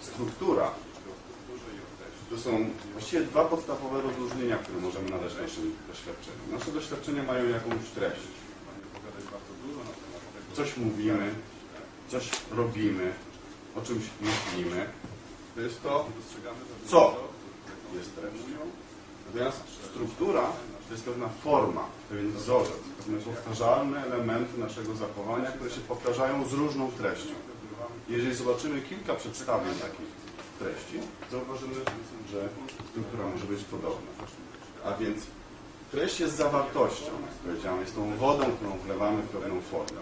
struktura to są właściwie dwa podstawowe rozróżnienia, które możemy nadać naszym doświadczeniom. Nasze doświadczenia mają jakąś treść. Coś mówimy, coś robimy, o czymś myślimy. To jest to, co jest treścią. Natomiast struktura to jest pewna forma, pewien wzorzec, pewne powtarzalne elementy naszego zachowania, które się powtarzają z różną treścią. Jeżeli zobaczymy kilka przedstawień takich treści, zauważymy, że struktura może być podobna. A więc treść jest zawartością, powiedziałem, jest tą wodą, którą wlewamy w pewną formę.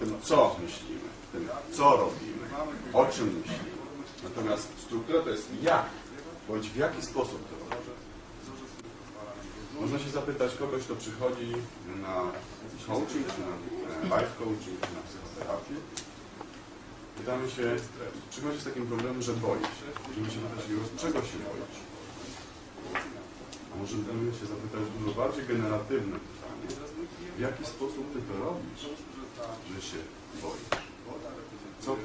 Tym, co myślimy, tym, co robimy, o czym myślimy. Natomiast struktura to jest jak, bądź w jaki sposób to robimy. Można się zapytać kogoś, kto przychodzi na coaching, na life coaching, na psychoterapię. Pytamy się, przychodzi z takim problemem, że boi się. Możemy się jego, czego się boisz? A możemy się zapytać dużo bardziej generatywne pytanie. W jaki sposób ty to robisz, że się boisz? Co,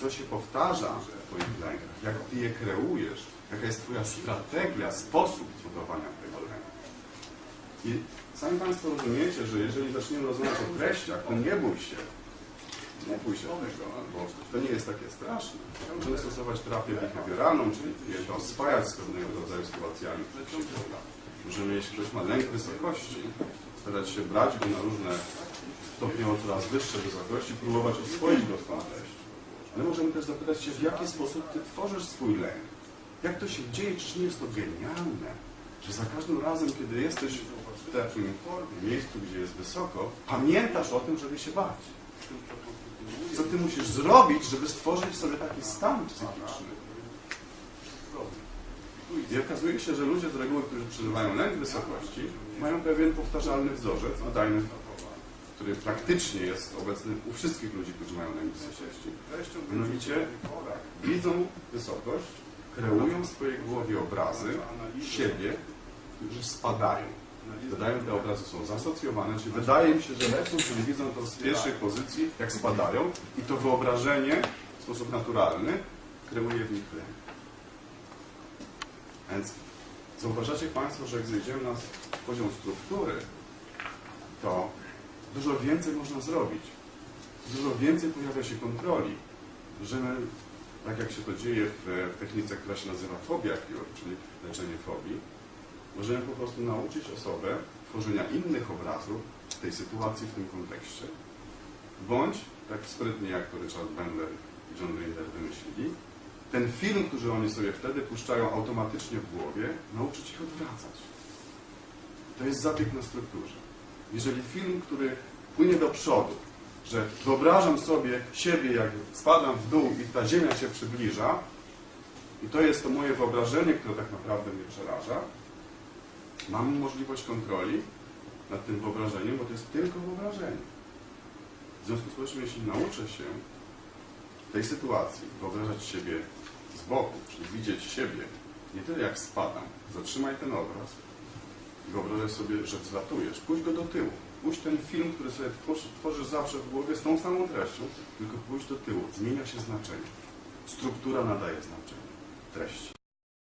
co się powtarza w twoich lękach? Jak ty je kreujesz? Jaka jest twoja strategia, sposób budowania tego lęku? I sami Państwo rozumiecie, że jeżeli zaczniemy rozmawiać o treściach, to nie bój się. Nie bój się tego, bo to nie jest takie straszne. Możemy stosować terapię behawioralną, czyli klienta oswajać z pewnego rodzaju sytuacjami. Możemy, jeśli ktoś ma lęk wysokości, starać się brać go na różne stopniowo coraz wyższe wysokości, próbować oswoić go treścią. Ale możemy też zapytać się, w jaki sposób Ty tworzysz swój lęk. Jak to się dzieje, czy nie jest to genialne, że za każdym razem, kiedy jesteś w takim miejscu, gdzie jest wysoko, pamiętasz o tym, żeby się bać. Co ty musisz zrobić, żeby stworzyć sobie taki stan psychiczny? I okazuje się, że ludzie z reguły, którzy przeżywają lęk wysokości, mają pewien powtarzalny wzorzec, który praktycznie jest obecny u wszystkich ludzi, którzy mają lęk wysokości. Mianowicie widzą wysokość, kreują w swojej głowie obrazy siebie, którzy spadają. Wydają, te obrazy są zasocjowane, czyli wydaje mi się, że lecą, czyli widzą to z pierwszej pozycji, jak spadają i to wyobrażenie w sposób naturalny kreuje w nich lęk. Więc zauważacie Państwo, że jak zejdziemy na poziom struktury, to dużo więcej można zrobić. Dużo więcej pojawia się kontroli. Możemy, tak jak się to dzieje w, technice, która się nazywa fobia czyli leczenie fobii, możemy po prostu nauczyć osobę tworzenia innych obrazów w tej sytuacji, w tym kontekście. Bądź, tak sprytnie jak to Richard Bandler i John Grinder wymyślili, ten film, który oni sobie wtedy puszczają automatycznie w głowie, nauczyć ich odwracać. To jest zabieg na strukturze. Jeżeli film, który płynie do przodu, że wyobrażam sobie siebie, jak spadam w dół i ta ziemia się przybliża, i to jest to moje wyobrażenie, które tak naprawdę mnie przeraża, mam możliwość kontroli nad tym wyobrażeniem, bo to jest tylko wyobrażenie. W związku z tym, jeśli nauczę się tej sytuacji wyobrażać siebie z boku, czyli widzieć siebie nie tyle jak spadam, zatrzymaj ten obraz wyobrażaj sobie, że wzlatujesz, pójdź go do tyłu. Pójdź ten film, który sobie tworzysz, tworzysz zawsze w głowie z tą samą treścią, tylko pójdź do tyłu. Zmienia się znaczenie. Struktura nadaje znaczenie treści.